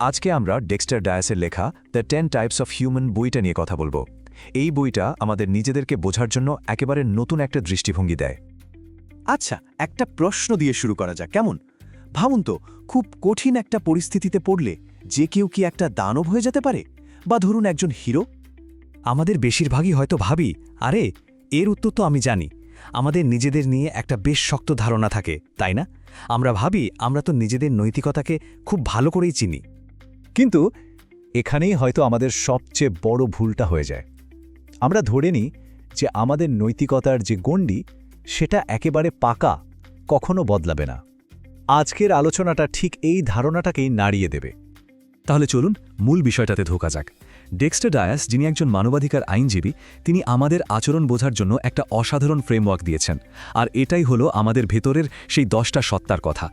আজকে আমরা ডেক্সটার ডায়াসের লেখা the ten types of human বইটা নিয়ে কথা বলব। এই বইটা আমাদের নিজেদেরকে বোঝার জন্য একেবারে নতুন একটা দৃষ্টিভঙ্গি দেয়। আচ্ছা একটা প্রশ্ন দিয়ে শুরু করা যাক কেমন? ভাবুন তো খুব কঠিন একটা পরিস্থিতিতে পড়লে যে কেউ কি একটা দানব হয়ে যেতে পারে? বা ধরুন একজন হিরো? আমাদের বেশিরভাগই হয়তো ভাবি আরে এর উত্তর তো আমি জানি। আমাদের নিজেদের নিয়ে একটা বেশ শক্ত ধারণা থাকে তাই না? আমরা ভাবি আমরা তো নিজেদের নৈতিকতাকে খুব ভালো করেই চিনি। কিন্তু এখানেই হয়তো আমাদের সবচেয়ে বড় ভুলটা হয়ে যায়। আমরা ধরে নিই যে আমাদের নৈতিকতার যে গণ্ডি, সেটা একেবারে পাকা, কখনো বদলাবে না। আজকের আলোচনাটা ঠিক এই ধারণাটাকেই নাড়িয়ে দেবে। তাহলে চলুন মূল বিষয়টাতে ধোকা যাক। ডেক্সটার ডায়াস, যিনি একজন মানবাধিকার আইনজীবী, তিনি আমাদের আচরণ বোঝার জন্য একটা অসাধারণ ফ্রেমওয়ার্ক দিয়েছেন। আর এটাই হলো আমাদের ভেতরের সেই দশটা সত্তার কথা।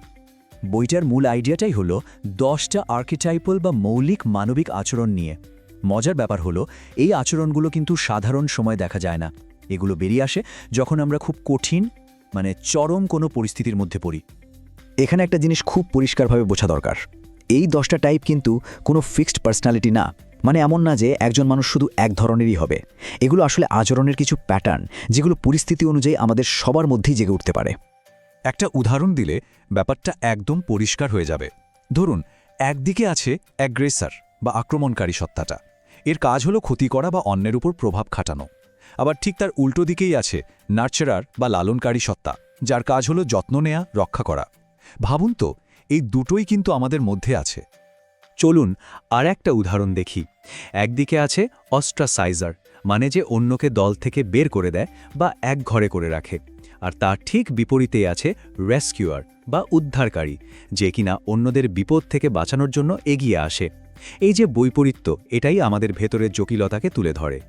বইটার মূল আইডিয়াটাই হলো দশটা আর্কিটাইপল বা মৌলিক মানবিক আচরণ নিয়ে। মজার ব্যাপার হলো, এই আচরণগুলো কিন্তু সাধারণ সময় দেখা যায় না। এগুলো বেরিয়ে আসে যখন আমরা খুব কঠিন মানে চরম কোনো পরিস্থিতির মধ্যে পড়ি। এখানে একটা জিনিস খুব পরিষ্কারভাবে বোঝা দরকার। এই দশটা টাইপ কিন্তু কোনো ফিক্সড পার্সোনালিটি না মানে এমন না যে একজন মানুষ শুধু এক ধরনেরই হবে। এগুলো আসলে আচরণের কিছু প্যাটার্ন, যেগুলো পরিস্থিতি অনুযায়ী আমাদের সবার মধ্যেই জেগে উঠতে পারে। একটা উদাহরণ দিলে ব্যাপারটা একদম পরিষ্কার হয়ে যাবে। ধরুন, একদিকে আছে অ্যাগ্রেসার বা আক্রমণকারী সত্তাটা। এর কাজ হলো ক্ষতি করা বা অন্যের উপর প্রভাব খাটানো। আবার ঠিক তার উল্টো দিকেই আছে নার্চারার বা লালনকারী সত্তা, যার কাজ হলো যত্ন নেয়া, রক্ষা করা। ভাবুন তো, এই দুটোই কিন্তু আমাদের মধ্যে আছে। চলুন আর একটা উদাহরণ দেখি। একদিকে আছে অস্ট্রাসাইজার মানে যে অন্যকে দল থেকে বের করে দেয় বা এক ঘরে করে রাখে। আর তার ঠিক বিপরীতে আছে রেস্কিউয়ার বা উদ্ধারকারী, যে কিনা অন্যদের বিপদ থেকে বাঁচানোর জন্য এগিয়ে আসে। এই যে বৈপরীত্য, এটাই আমাদের ভেতরের জটিলতাকে তুলে ধরে।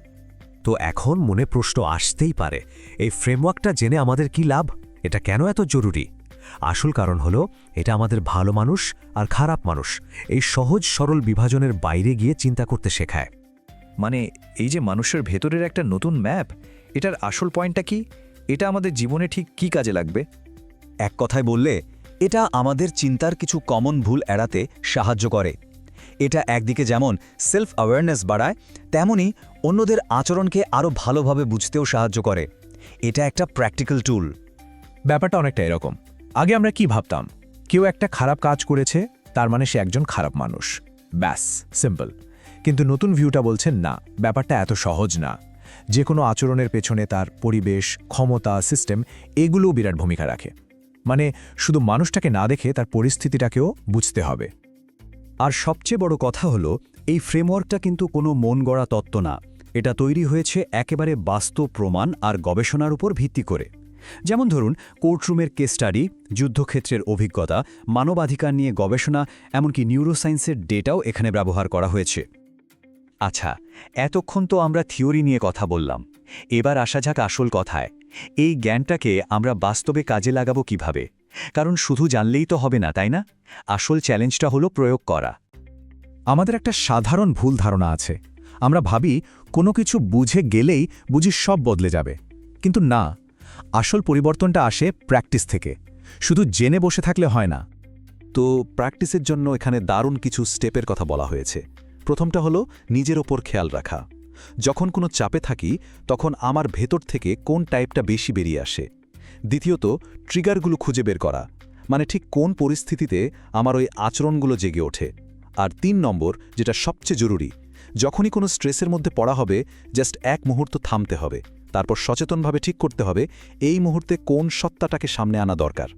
তো এখন মনে প্রশ্ন আসতেই পারে, এই ফ্রেমওয়ার্কটা জেনে আমাদের কি লাভ? এটা কেন এত জরুরি? আসল কারণ হলো, এটা আমাদের ভালো মানুষ আর খারাপ মানুষ। এই সহজ, সরল বিভাজনের বাইরে গিয়ে চিন্তা করতে শেখায়। মানে এই যে মানুষের ভেতরের একটা নতুন ম্যাপ, এটার আসল পয়েন্টটা কি? এটা আমাদের জীবনে ঠিক কি কাজে লাগবে? এক কথায় বললে, এটা আমাদের চিন্তার কিছু কমন ভুল এড়াতে সাহায্য করে। এটা একদিকে যেমন সেলফ অ্যাওয়ারনেস বাড়ায়, তেমনি অন্যদের আচরণকে আরও ভালোভাবে বুঝতেও সাহায্য করে। এটা একটা প্র্যাকটিক্যাল টুল ব্যাপারটা অনেকটা এরকম। আগে আমরা কি ভাবতাম? কেউ একটা খারাপ কাজ করেছে, তার মানে সে একজন খারাপ মানুষ। ব্যাস সিম্পল কিন্তু নতুন ভিউটা বলছেন, না, ব্যাপারটা এত সহজ না। যে কোনো আচরণের পেছনে তার পরিবেশ, ক্ষমতা সিস্টেম এগুলোও বিরাট ভূমিকা রাখে। মানে শুধু মানুষটাকে না দেখে তার পরিস্থিতিটাকেও বুঝতে হবে। আর সবচেয়ে বড় কথা হলো, এই ফ্রেমওয়ার্কটা কিন্তু কোনো মন গড়া তত্ত্ব না। এটা তৈরি হয়েছে একেবারে বাস্তব প্রমাণ আর গবেষণার উপর ভিত্তি করে। যেমন ধরুন, কোর্টরুমের কেস স্টাডি, যুদ্ধক্ষেত্রের অভিজ্ঞতা, মানবাধিকার নিয়ে গবেষণা, এমনকি নিউরোসায়েন্সের ডেটাও এখানে ব্যবহার করা হয়েছে। আচ্ছা এতক্ষণ তো আমরা থিওরি নিয়ে কথা বললাম। এবার আসা যাক আসল কথায়। এই জ্ঞানটাকে আমরা বাস্তবে কাজে লাগাবো কীভাবে? কারণ শুধু জানলেই তো হবে না, তাই না? আসল চ্যালেঞ্জটা হলো প্রয়োগ করা। আমাদের একটা সাধারণ ভুল ধারণা আছে। আমরা ভাবি কোনো কিছু বুঝে গেলেই বুঝি সব বদলে যাবে। কিন্তু না আসল পরিবর্তনটা আসে প্র্যাকটিস থেকে। শুধু জেনে বসে থাকলে হয় না। তো প্র্যাকটিসের জন্য এখানে দারুণ কিছু স্টেপের কথা বলা হয়েছে। প্রথমটা হলো নিজের ওপর খেয়াল রাখা। যখন কোনো চাপে থাকি, তখন আমার ভেতর থেকে কোন টাইপটা বেশি বেরিয়ে আসে। দ্বিতীয়ত, ট্রিগারগুলো খুঁজে বের করা। মানে ঠিক কোন পরিস্থিতিতে আমার ওই আচরণগুলো জেগে ওঠে। আর তিন নম্বর, যেটা সবচেয়ে জরুরি, যখনই কোনো স্ট্রেসের মধ্যে পড়া হবে, জাস্ট এক মুহূর্ত থামতে হবে। তারপর সচেতনভাবে ঠিক করতে হবে এই মুহূর্তে কোন সত্তাটাকে সামনে আনা দরকার।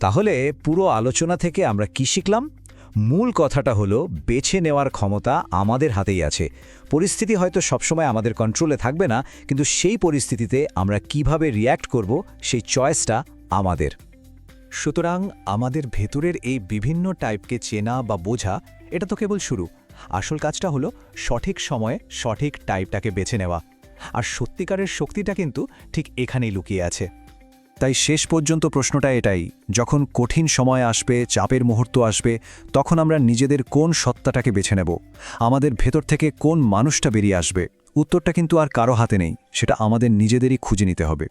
তাহলে পুরো আলোচনা থেকে আমরা কি শিখলাম? মূল কথাটা হলো, বেছে নেওয়ার ক্ষমতা আমাদের হাতেই আছে। পরিস্থিতি হয়তো সবসময় আমাদের কন্ট্রোলে থাকবে না, কিন্তু সেই পরিস্থিতিতে আমরা কীভাবে রিয়্যাক্ট করব সেই চয়েসটা আমাদের। সুতরাং আমাদের ভেতরের এই বিভিন্ন টাইপকে চেনা বা বোঝা, এটা তো কেবল শুরু। আসল কাজটা হলো সঠিক সময়ে সঠিক টাইপটাকে বেছে নেওয়া। আর সত্যিকারের শক্তিটা কিন্তু ঠিক এখানেই লুকিয়ে আছে। তাই শেষ পর্যন্ত প্রশ্নটা এটাই, যখন কঠিন সময় আসবে, চাপের মুহূর্ত আসবে, তখন আমরা নিজেদের কোন সত্তাটাকে বেছে নেব, আমাদের ভেতর থেকে কোন মানুষটা বেরিয়ে আসবে, উত্তরটা কিন্তু আর কারও হাতে নেই, সেটা আমাদের নিজেদেরই খুঁজে নিতে হবে।